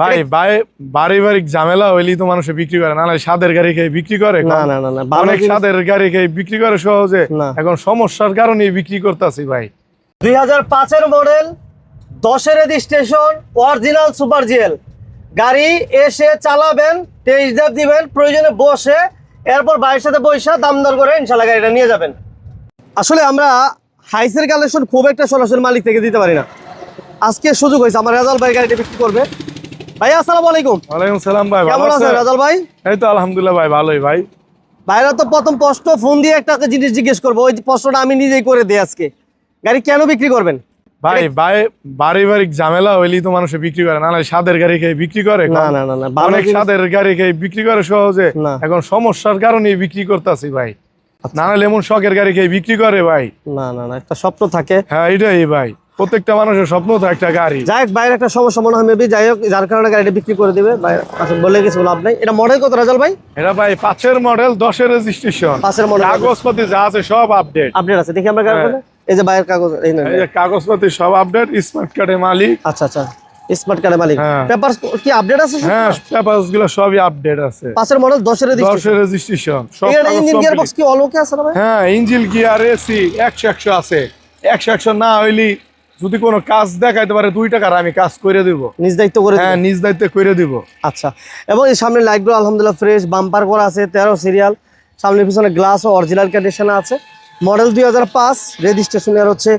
ভাই ভাই পারিবারিক ঝামেলা হইলেই তো মানুষে বিক্রি করে। না সাদের গাড়ি খেয়ে বিক্রি করে না না না অনেক সাদের গাড়ি খেয়ে বিক্রি করে সহজে। এখন সমস্যার কারণে বিক্রি করতেছি ভাই। দুই হাজার পাঁচের মডেল দশের রেজিস্ট্রেশন অরিজিনাল সুপার জিএল গাড়ি এসে চালাবেন টেস্ট ড্রাইভ দিবেন প্রয়োজনে বসে এরপর বাড়ির সাথে বৈশা দাম দর করে ইনশাল্লাহ গাড়িটা নিয়ে যাবেন। আসলে আমরা হাইসের কালেকশন খুব একটা সরাসরি মালিক থেকে দিতে পারি না। আজকে সুযোগ হয়েছে আমার রেজাল ভাই গাড়িটা বিক্রি করবে। ভাই আসসালামু আলাইকুম। ওয়ালাইকুম সালাম ভাই ভালো কেমন আছেন? রেজাল ভাই? এই তো আলহামদুলিল্লাহ ভাই ভালোই ভাই। ভাইরা তো প্রথম প্রশ্ন ফোন দিয়ে একটা জিনিস জিজ্ঞেস করব। ওই প্রশ্নটা আমি নিজেই করে দিই আজকে। গাড়ি কেন বিক্রি করবেন? ভাই ভাই পারিবারিক ঝামেলা হইলেই তো মানুষে বিক্রি করে না সাদের গাড়ি খেয়ে বিক্রি করে। না না না না অনেক সাদের গাড়ি খেয়ে বিক্রি করে সহজে। না। এখন সমস্যার কারণে বিক্রি করতেছি ভাই। না নাহলে এমন শখের গাড়ি খেয়ে বিক্রি করে ভাই। না না না একটা স্বপ্ন থাকে। হ্যাঁ এটাই ভাই। প্রত্যেকটা মানুষের স্বপ্ন তো একটা গাড়ি। যাই হোক বাইরে একটা সমস্যা মনে হয় মেবি যাই হোক যার কারণে গাড়িটা বিক্রি করে দিবে। বলে কিছু লাভ নাই। এটা মডেল কত রাজাল ভাই? এটা ভাই পাঁচের মডেল দশের রেজিস্ট্রেশন পাঁচের মডেল কাগজপাতি যা আছে সব আপডেট আপডেট আছে। দেখি আমরা হ্যাঁ। এই যে বাইরের কাগজ এই যে কাগজপাতি সব আপডেট স্মার্ট কার্ডের মালিক। আচ্ছা আচ্ছা। স্মার্ট কার্ডের মালিক। হ্যাঁ। পেপার কি আপডেট আছে হ্যাঁ পেপারসগুলো সবই আপডেট আছে। পাঁচের মডেল দশের রেজিস্ট্রেশন রেজিস্ট্রেশন সব এর ইঞ্জিন গিয়ার বক্স। কি অলওকে আছে না ভাই? হ্যাঁ ইঞ্জিল গিয়ার এসি একশো একশো আছে। একশো একশো না হইলি যদি কোনো কাজ দেখাইতে পারে দুই টাকার আমি কাজ করে দিব। নিজ দায়িত্ব করে হ্যাঁ। নিজ দায়িত্বে করে দিব। আচ্ছা। এবং এই সামনে লাইটগুলো আলহামদুলিল্লাহ ফ্রেশ বাম্পার করা আছে তেরো সিরিয়াল সামনে পিছনে গ্লাস ও অরিজিনাল কন্ডিশনে আছে। মডেল দুই হাজার পাঁচ রেজিস্ট্রেশনের হচ্ছে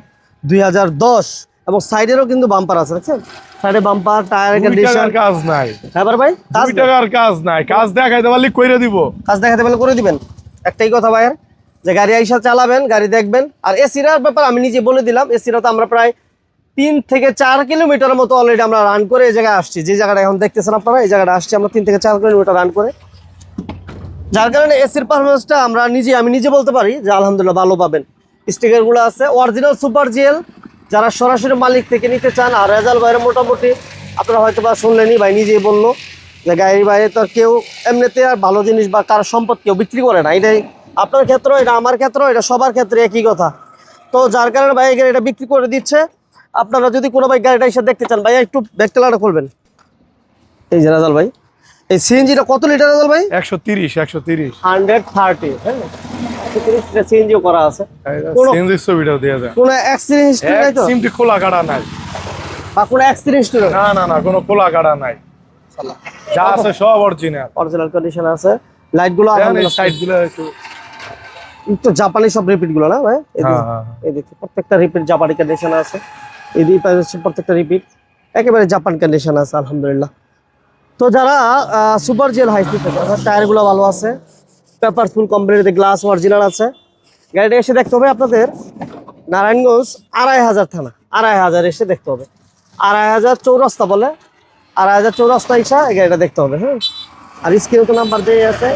দুই হাজার দশ। এবং সাইডেরও কিন্তু বাম্পার আছে দেখছেন? সাইডে বাম্পার টায়ার কন্ডিশন কাজ নাই। হ্যাঁ ভাই কাজ টাকার কাজ নাই। কাজ দেখাইতে পারলে করে দিব। কাজ দেখাতে পারলে করে দিবেন। একটাই কথা ভাইয়ের যে গাড়ি আইসা চালাবেন গাড়ি দেখবেন। আর এসিরার ব্যাপার আমি নিজে বলে দিলাম এসিরা তো আমরা প্রায় তিন থেকে চার কিলোমিটার মতো অলরেডি আমরা রান করে এই জায়গায় আসছি। যে জায়গাটা এখন দেখতেছেন আপনারা, এই জায়গাটা আসছি আমরা তিন থেকে চার কিলোমিটার রান করে। যার কারণে এসির পারফরমেন্সটা আমরা নিজে আমি নিজে বলতে পারি যে আলহামদুলিল্লাহ ভালো পাবেন। স্টিকারগুলো আছে অরিজিনাল সুপার জিএল যারা সরাসরি মালিক থেকে নিতে চান, আর রেজাল ভাইয়ের মোটামুটি আপনারা হয়তো বা শুনলেনই, ভাই নিজেই বলল যে গাড়ির বাইরে তো কেউ এমনিতে আর ভালো জিনিস বা কার সম্পদ কেউ বিক্রি করে না। এটাই আপনার ক্ষেত্রে এটা আমার ক্ষেত্রে এটা সবার ক্ষেত্রে একই কথা। তো যার কারণে ভাই এটা বিক্রি করে দিচ্ছে। আপনারা যদি কোনো ভাই গাড়িটা এসে দেখতে চান ভাই একটু ব্যাগটেলাটা খুলবেন। এই যে রাজাল ভাই এই সিএনজিটা কত লিটার রাজাল ভাই? একশো তিরিশ একশো তিরিশ। হান্ড্রেড থার্টি হ্যাঁ। তিরিশটা সিএনজিও করা আছে। কোনো- সিএনজি ছবিটাও দিয়ে দেন কোনো অ্যাক্সিডেন্ট হিস্ট্রি নাই তো? সিমটি খোলা কাটা নাই। বা কোনো অ্যাক্সিডেন্ট হিস্ট্রি না না না কোনো খোলা কাটা নাই। যা আছে সব অরিজিনাল অরিজিনাল কন্ডিশন আছে। লাইটগুলো সাইডগুলো একটু। তো জাপানি সব রিপিটগুলো না ভাই? হ্যাঁ হ্যাঁ এই দেখি প্রত্যেকটা রিপিট জাপানি কন্ডিশন আছে। এই দুই প্রত্যেকটা রিপিট একেবারে জাপান কন্ডিশন আছে, আলহামদুলিল্লাহ। তো যারা সুপার জেল হাই স্পিড টায়ারগুলো ভালো আছে পেপার ফুল কোম্পানিতে গ্লাস অরিজিনাল আছে, গাড়িটা এসে দেখতে হবে আপনাদের নারায়ণগঞ্জ, আড়াই হাজার থানা, আড়াই হাজার এসে দেখতে হবে। আড়াই হাজার চৌরাস্তা বলে, আড়াই হাজার চৌরাস্তা এই গাড়িটা দেখতে হবে হ্যাঁ? আর স্ক্রিনে তো নাম্বার দিয়ে আছে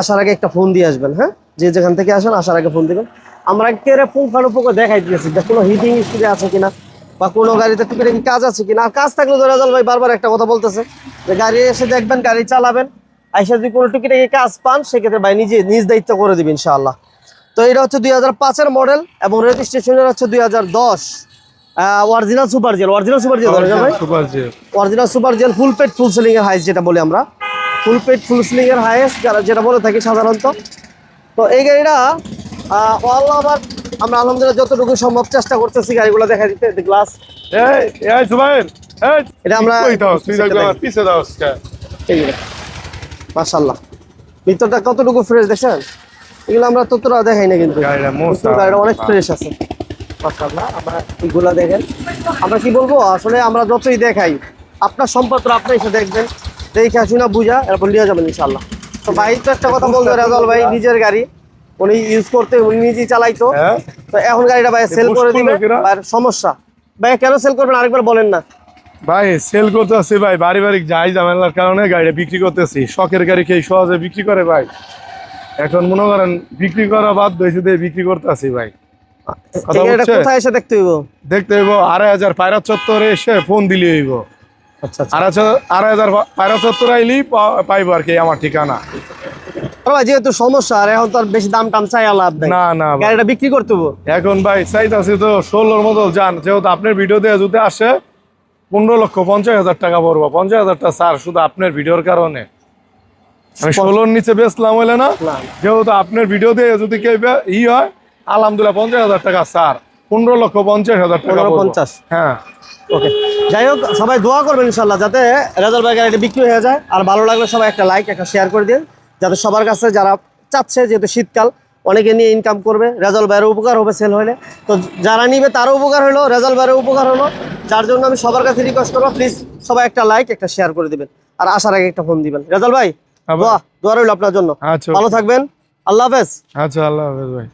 আসার আগে একটা ফোন দিয়ে আসবেন হ্যাঁ? যে যেখান থেকে আসেন, আসার আগে ফোন দিবেন। আমরা কেড়ে পুঙ্খানুপুঙ্খ দেখাই দিয়েছি যে কোনো হিটিং স্পিডে আছে কিনা বা কোনো গাড়িতে টুকিটাকি কাজ আছে কিনা। আর কাজ থাকলে রেজাল ভাই বারবার একটা কথা বলতেছে যে গাড়ি এসে দেখবেন গাড়ি চালাবেন আইসা যদি কোনো টুকিটাকি কাজ পান সেক্ষেত্রে ভাই নিজে নিজ দায়িত্ব করে দিবেন ইনশাআল্লাহ। তো এটা হচ্ছে দুই হাজার পাঁচের মডেল এবং রেজিস্ট্রেশনের হচ্ছে দুই হাজার দশ। Original super gel original super gel ভাই। Super original super gel full ceiling এর হাইস যেটা বলি আমরা। ফুল পেড ফুল সিলিং এর হাইস যারা যেটা বলে থাকি সাধারণত। তো এই গাড়িটা অল ওভার আমরা আলহামদুলিল্লাহ যতটুকু সম্ভব চেষ্টা করতেছি গাড়িগুলো দেখা দিতে গ্লাস এটা আমরা- কই দাও তুই দেখবে পিছে দাও এই মাশাল্লাহ ভিতরটা কতটুকু ফ্রেশ দেখছেন এগুলো আমরা ততটা দেখাই না কিন্তু। গাড়িটা অনেক ফ্রেশ আছে। মাশাল্লাহ আমরা এগুলা দেখেন? আমরা কি বলব? আসলে আমরা যতই দেখাই আপনার সম্পত্র আপনি এসে দেখবেন। দেখে শুনে বুঝা এরপর নিয়ে যাবেন ইনশাল্লাহ তো ভাই তো একটা কথা বলতে রাজাল ভাই নিজের গাড়ি। উনি ইউজ করতে উনি নিজেই চালাইতো। হ্যাঁ। তো এখন গাড়িটা ভাই সেল করে করল দিবে। কিনা? সমস্যা। ভাই কেন সেল করবেন? আরেকবার বলেন না। ভাই সেল করতেছি ভাই বাড়ি পারিবারিক যাই ঝামেলার কারণে গাড়িটা বিক্রি করতেছি। শখের গাড়ি খেয়ে সহজে বিক্রি করে ভাই। এখন মনে করেন বিক্রি করা বাদ হয়েছে দিয়ে বিক্রি করতে করতেছি ভাই? কোথায় এসে দেখতে হইব? দেখতে হইব আড়াই হাজার পায়রা চত্বরে এসে ফোন দিলে হইব। আচ্ছা আচ্ছা। আড়াই হাজার- পায়রা চত্বর আইলি পাইবো আর কি আমার ঠিকানা। ভাই যেহেতু সমস্যা আর এখন তো আর বেশি দাম টাম চাই লাভ নাই। না না গাড়িটা বিক্রি করতে হব? এখন ভাই চাইতাছি তো ষোলোর মতো যান। যেহেতু আপনার ভিডিও দিয়ে যদি আসে পনেরো লক্ষ পঞ্চাশ হাজার টাকা পড়ব। পঞ্চাশ হাজার টাকা স্যার শুধু আপনার ভিডিওর কারণে। আমি ষোলোর নিচে বেচলাম হইলে না যেহেতু আপনার ভিডিও দিয়ে যদি কেউ ই হয় আলহামদুলিল্লাহ পঞ্চাশ হাজার টাকা স্যার। পনেরো লক্ষ পঞ্চাশ হাজার টাকা পঞ্চাশ। হ্যাঁ। ওকে। যাই হোক সবাই দোয়া করবেন ইনশাল্লাহ যাতে রেজাল্ট বাইকের এটা বিক্রি হয়ে যায়। আর ভালো লাগলে সবাই একটা লাইক একটা শেয়ার করে দিন। যাতে সবার কাছে যারা চাচ্ছে যেহেতু শীতকাল অনেকে নিয়ে ইনকাম করবে রেজাল বাইরে উপকার হবে সেল হলে তো যারা নিবে তারও উপকার হলো রেজাল বাইরে উপকার হলো যার জন্য আমি সবার কাছে রিকোয়েস্ট করব প্লিজ সবাই একটা লাইক একটা শেয়ার করে দিবেন। আর আসার আগে একটা ফোন দিবেন। রেজাল ভাই বাহ দোয়ার দোয়া দোয়া রইল আপনার জন্য। আচ্ছা। ভালো থাকবেন। আল্লাহ হাফেজ। আচ্ছা আল্লাহ হাফেজ ভাই।